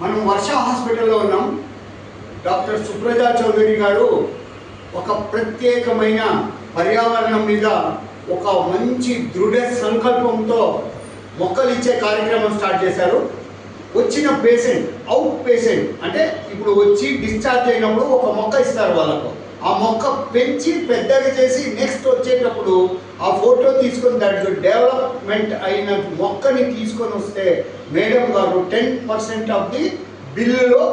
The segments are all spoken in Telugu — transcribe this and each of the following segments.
మనం వర్ష హాస్పిటల్లో ఉన్నాం. డాక్టర్ సుప్రజా చౌదరి గారు ఒక ప్రత్యేకమైన పర్యావరణం మీద ఒక మంచి దృఢ సంకల్పంతో మొక్కలు ఇచ్చే కార్యక్రమం స్టార్ట్ చేశారు. వచ్చిన పేషెంట్ అవుట్ పేషెంట్ అంటే ఇప్పుడు వచ్చి డిశ్చార్జ్ అయినప్పుడు ఒక మొక్క ఇస్తారు వాళ్ళకు. ఆ మొక్క పెంచి పెద్దగా చేసి నెక్స్ట్ వచ్చేటప్పుడు ఆ ఫోటో తీసుకొని దాంట్లో డెవలప్మెంట్ అయిన మొక్కని తీసుకొని వస్తే మేడం గారు టెన్ పర్సెంట్ ఆఫ్ ది బిల్లులో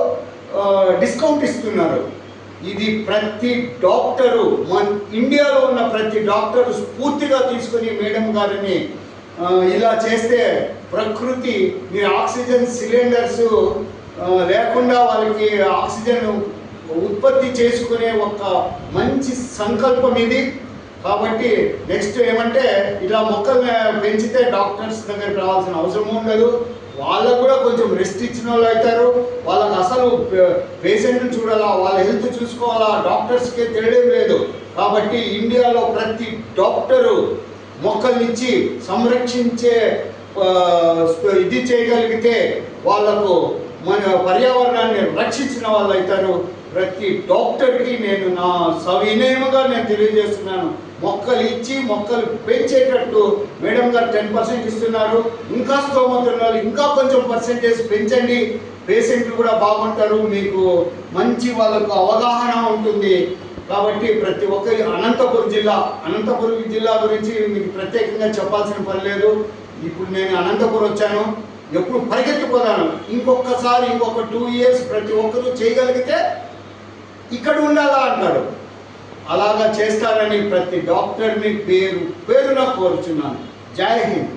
డిస్కౌంట్ ఇస్తున్నారు. ఇది ప్రతి డాక్టరు మన ఇండియాలో ఉన్న ప్రతి డాక్టరు స్ఫూర్తిగా తీసుకొని మేడం గారిని ఇలా చేస్తే ప్రకృతి మీరు ఆక్సిజన్ సిలిండర్స్ లేకుండా వాళ్ళకి ఆక్సిజన్ ఉత్పత్తి చేసుకునే ఒక మంచి సంకల్పం ఇది. కాబట్టి నెక్స్ట్ ఏమంటే ఇలా మొక్కలు పెంచితే డాక్టర్స్ దగ్గరికి రావాల్సిన అవసరం ఉండదు. వాళ్ళకు కూడా కొంచెం రెస్ట్ ఇచ్చిన వాళ్ళు అవుతారు. వాళ్ళకి అసలు పేషెంట్ని చూడాలా వాళ్ళ హెల్త్ చూసుకోవాలా డాక్టర్స్కి తెలియడం లేదు. కాబట్టి ఇండియాలో ప్రతి డాక్టరు మొక్కల్నిచ్చి సంరక్షించే ఇది చేయగలిగితే వాళ్ళకు మన పర్యావరణాన్ని రక్షించిన వాళ్ళు అవుతారు. ప్రతి డాక్టర్కి నేను నా సవినయముగా నేను తెలియజేస్తున్నాను. మొక్కలు ఇచ్చి మొక్కలు పెంచేటట్టు మేడం గారు టెన్ పర్సెంట్ ఇస్తున్నారు. ఇంకా స్తోమత ఇంకా కొంచెం పర్సెంటేజ్ పెంచండి. పేషెంట్లు కూడా బాగుంటారు. మీకు మంచి వాళ్ళకు అవగాహన ఉంటుంది. కాబట్టి ప్రతి ఒక్కరి అనంతపురం జిల్లా అనంతపురం జిల్లా గురించి మీకు ప్రత్యేకంగా చెప్పాల్సిన పని లేదు. ఇప్పుడు నేను అనంతపురం వచ్చాను. ఎప్పుడు పరిగెత్తిపోతాను ఇంకొకసారి ఇంకొక టూ ఇయర్స్ ప్రతి ఒక్కరూ చేయగలిగితే ఇక్కడ ఉండాలా అంటాడు. అలాగా చేస్తారని ప్రతి డాక్టర్ని పేరు పేరున కోరుచున్నాను. జై హింద్.